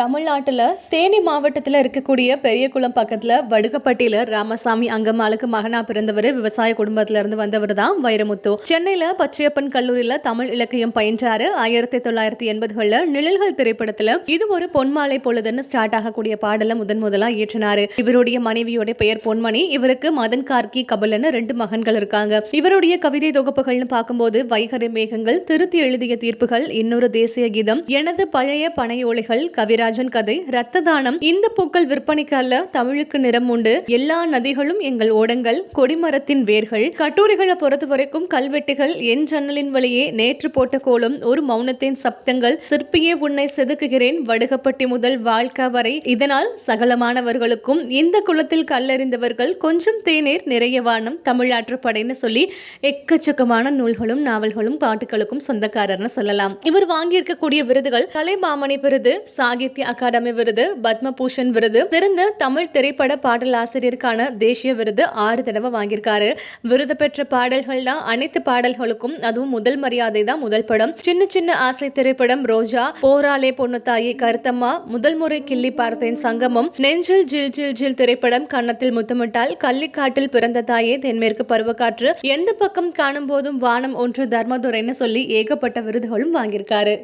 தமிழ்நாட்டில் தேனி மாவட்டத்தில் இருக்கக்கூடிய பெரியகுளம் பக்கத்தில் வடுகப்பட்டியில் ராமசாமி அங்கம்மாளுக்கு மகனா பிறந்தவர் விவசாய குடும்பத்துல இருந்து வந்தவர் தான் வைரமுத்து. சென்னையில் பச்சையப்பன் கல்லூரியில் தமிழ் இலக்கியம் பயின்றாரு. ஆயிரத்தி தொள்ளாயிரத்தி எண்பதுகளில் நிழல்கள் திரைப்படத்தில் இது ஒரு பொன்மாலை பொழுதுன்னு ஸ்டார்ட் ஆகக்கூடிய பாடலை முதன் முதலா இயற்றினாரு. இவருடைய மனைவியோட பெயர் பொன்மணி. இவருக்கு மதன் கார்கி கபலன்னு ரெண்டு மகன்கள் இருக்காங்க. இவருடைய கவிதை தொகுப்புகள்னு பார்க்கும்போது வைகரை மேகங்கள் திருத்தி எழுதிய தீர்ப்புகள் இன்னொரு தேசிய கீதம் எனது பழைய பனையோலைகள் கவிரா ராஜன் கதை ரத்த தானம். இந்த பூக்கள் விற்பனைக்கு அல்ல தமிழுக்கு நிறம் உண்டு. எல்லா நதிகளும் எங்கள் ஓடங்கள் கொடிமரத்தின் வேர்கள். கட்டுரைகளை பொறுத்த வரைக்கும் கல்வெட்டுகள் என் ஜன்னலின் வழியே நேற்று போட்ட கோலம் ஒரு மௌனத்தின் சப்தங்கள். சிற்பியே உன்னை செதுக்குகிறேன் வடுகப்பட்டி முதல் வாழ்க்கை வரை. இதனால் சகலமானவர்களுக்கும் இந்த குளத்தில் கல்லறிந்தவர்கள் கொஞ்சம் தேநீர் நிறைய வானம் தமிழாற்றுப்படைன்னு சொல்லி எக்கச்சக்கமான நூல்களும் நாவல்களும் பாட்டுகளுக்கும் சொந்தக்காரர்னு சொல்லலாம். இவர் வாங்கியிருக்கக்கூடிய விருதுகள் கலைமாமணி விருது சாகித்ய சாகித்ய அகாடமி விருது பத்மபூஷன் விருது சிறந்த தமிழ் திரைப்பட பாடல் ஆசிரியருக்கான தேசிய விருது ஆறு தடவை வாங்கியிருக்காரு. விருது பெற்ற பாடல்கள்லாம் அனைத்து பாடல்களுக்கும் அதுவும் முதல் மரியாதை தான் முதல் படம். சின்ன சின்ன ஆசை திரைப்படம் ரோஜா போராலே பொண்ணு தாயி கருத்தம்மா முதல் முறை கிள்ளி பார்த்தேன் சங்கமம் நெஞ்சில் ஜில் ஜில் ஜில் திரைப்படம் கன்னத்தில் முத்தமிட்டால் கள்ளிக்காட்டில் பிறந்த தாயே தென்மேற்கு பருவக்காற்று எந்த பக்கம் காணும் போதும் வானம் ஒன்று தர்மதுரைன்னு சொல்லி ஏகப்பட்ட விருதுகளும் வாங்கியிருக்காரு.